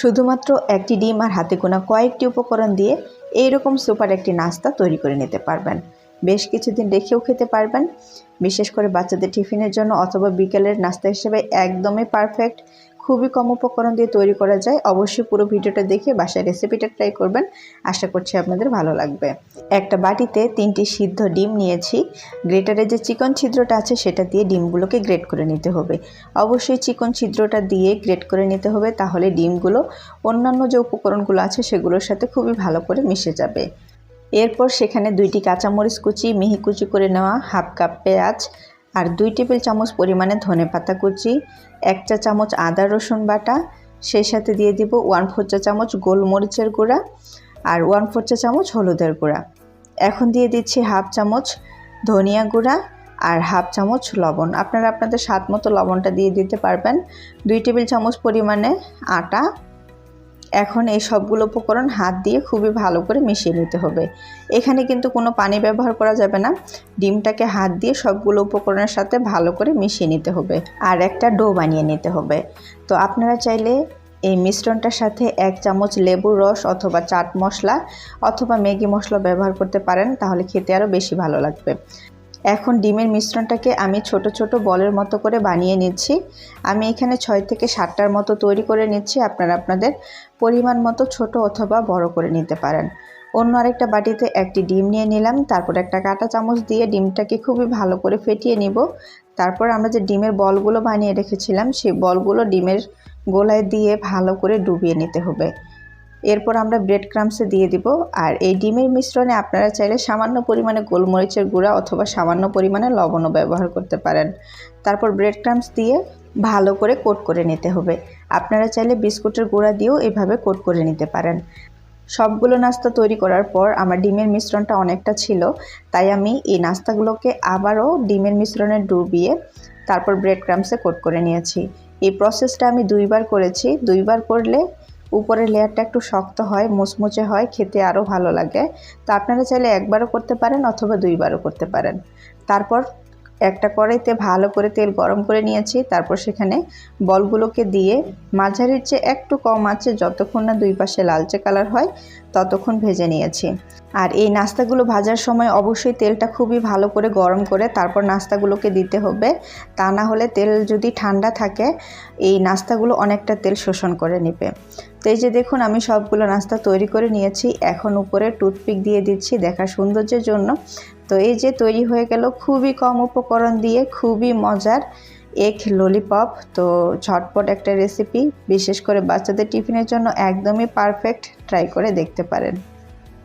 শুধুমাত্র একটি ডিম আর হাতে গোনা কয়েকটি উপকরণ দিয়ে এইরকম সুপার একটি নাস্তা তৈরি করে নিতে পারবেন। বেশ কিছুদিন রেখেও খেতে পারবেন। বিশেষ করে বাচ্চাদের টিফিনের জন্য অথবা বিকেলের নাস্তা হিসেবে একদমই পারফেক্ট খুবই কম উপকরণ দিয়ে তৈরি করা যায়। অবশ্যই পুরো ভিডিওটা দেখে বাসায় রেসিপিটা ট্রাই করবেন। আশা করছি আপনাদের ভালো লাগবে। একটা বাটিতে তিনটি সিদ্ধ ডিম নিয়েছি। গ্রেটারে যে চিকন ছিদ্রটা আছে, সেটা দিয়ে ডিমগুলোকে গ্রেট করে নিতে হবে। অবশ্যই চিকন ছিদ্রটা দিয়ে গ্রেট করে নিতে হবে, তাহলে ডিমগুলো অন্যান্য যে উপকরণগুলো আছে, সেগুলোর সাথে খুবই ভালো করে মিশে যাবে। এরপর সেখানে দুইটি কাঁচামরিচ কুচি, মিহি কুচি করে নেওয়া, হাফ কাপ পেঁয়াজ আর দুই টেবিল চামচ পরিমাণে ধনে পাতা কুচি, এক চা চামচ আদা রসুন বাটা, সেই সাথে দিয়ে দিব ওয়ান ফোর চা চামচ গোলমরিচের গুঁড়া আর ওয়ান ফোর চা চামচ হলুদের গুঁড়া। এখন দিয়ে দিচ্ছি হাফ চামচ ধনিয়া গুঁড়া আর হাফ চামচ লবণ। আপনারা আপনাদের স্বাদ মতো লবণটা দিয়ে দিতে পারবেন। দুই টেবিল চামচ পরিমাণে আটা এখন এই সবগুলো উপকরণ হাত দিয়ে খুবই ভালো করে মিশিয়ে নিতে হবে। এখানে কিন্তু কোনো পানি ব্যবহার করা যাবে না। ডিমটাকে হাত দিয়ে সবগুলো উপকরণের সাথে ভালো করে মিশিয়ে নিতে হবে আর একটা ডো বানিয়ে নিতে হবে। তো আপনারা চাইলে এই মিশ্রণটার সাথে এক চামচ লেবুর রস অথবা চাট মশলা অথবা ম্যাগি মশলা ব্যবহার করতে পারেন, তাহলে খেতে আরও বেশি ভালো লাগবে। এখন ডিমের মিশ্রণটাকে আমি ছোট ছোট বলের মতো করে বানিয়ে নিচ্ছি। আমি এখানে ছয় থেকে সাতটার মতো তৈরি করে নিচ্ছি। আপনারা আপনাদের পরিমাণ মতো ছোট অথবা বড় করে নিতে পারেন। অন্য আরেকটা বাটিতে একটি ডিম নিয়ে নিলাম। তারপর একটা কাঁটা চামচ দিয়ে ডিমটাকে খুবই ভালো করে ফেটিয়ে নিব। তারপর আমরা যে ডিমের বলগুলো বানিয়ে রেখেছিলাম, সেই বলগুলো ডিমের গোলায় দিয়ে ভালো করে ডুবিয়ে নিতে হবে। এরপর আমরা ব্রেড ক্রামসে দিয়ে দিব। আর এই ডিমের মিশ্রণে আপনারা চাইলে সামান্য পরিমাণে গোলমরিচের গুঁড়া অথবা সামান্য পরিমাণে লবণও ব্যবহার করতে পারেন। তারপর ব্রেড ক্রামস দিয়ে ভালো করে কোট করে নিতে হবে। আপনারা চাইলে বিস্কুটের গুঁড়া দিয়েও এভাবে কোট করে নিতে পারেন। সবগুলো নাস্তা তৈরি করার পর আমার ডিমের মিশ্রণটা অনেকটা ছিল, তাই আমি এই নাস্তাগুলোকে আবারও ডিমের মিশ্রণে ডুবিয়ে তারপর ব্রেড ক্রামসে কোট করে নিয়েছি। এই প্রসেসটা আমি দুইবার করেছি। দুইবার করলে উপরের লেয়ারটা একটু শক্ত হয়, মুচমুচে হয়, খেতে আরও ভালো লাগে। তো আপনারা চাইলে একবারও করতে পারেন অথবা দুইবারও করতে পারেন। তারপর একটা কড়াইতে ভালো করে তেল গরম করে নিয়েছি, তারপর সেখানে বলগুলোকে দিয়ে মাঝারির চেয়ে একটু কম আছে, যতক্ষণ না দুই পাশে লালচে কালার হয়, ততক্ষণ ভেজে নিয়েছি। আর এই নাস্তাগুলো ভাজার সময় অবশ্যই তেলটা খুবই ভালো করে গরম করে তারপর নাস্তাগুলোকে দিতে হবে। তা না হলে তেল যদি ঠান্ডা থাকে, এই নাস্তাগুলো অনেকটা তেল শোষণ করে নেবে। তো এই যে দেখুন, আমি সবগুলো নাস্তা তৈরি করে নিয়েছি। এখন উপরে টুথপিক দিয়ে দিচ্ছি দেখা সৌন্দর্যের জন্য। তো এই যে তৈরি হয়ে গেল খুবই কম উপকরণ দিয়ে, খুবই মজার এক ললিপপ তো ঝটপট একটা রেসিপি বিশেষ করে বাচ্চাদের টিফিনের জন্য একদমই পারফেক্ট ট্রাই করে দেখতে পারেন।